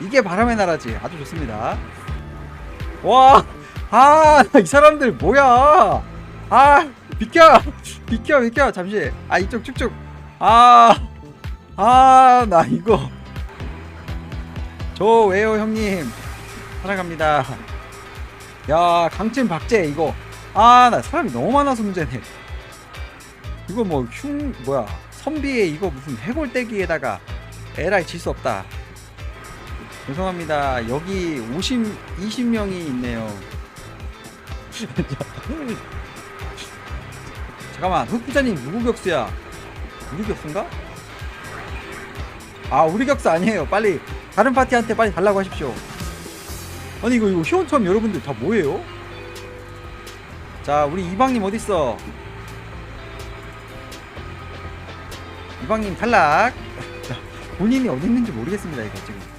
이게 바람의 나라지. 아주 좋습니다. 와아 이 사람들 뭐야? 아 비켜 비켜 비켜 잠시. 아 이쪽 쭉쭉. 아 아 나 이거. 저 왜요 형님? 사랑합니다. 야 강진 박제 이거. 아 나 사람이 너무 많아서 문제네. 이거 뭐 흉 뭐야. 선비에 이거 무슨 해골떼기에다가 에라이 질 수 없다 죄송합니다. 여기 50 20명이 있네요. 잠깐만 흑부자님 누구 격수야? 우리 격수인가? 아 우리 격수 아니에요. 빨리 다른 파티한테 빨리 달라고 하십시오. 아니 이거 이거 희원참 여러분들 다 뭐예요? 자 우리 이방님 어딨어? 이방님 탈락. 자, 본인이 어디 있는지 모르겠습니다 이거 지금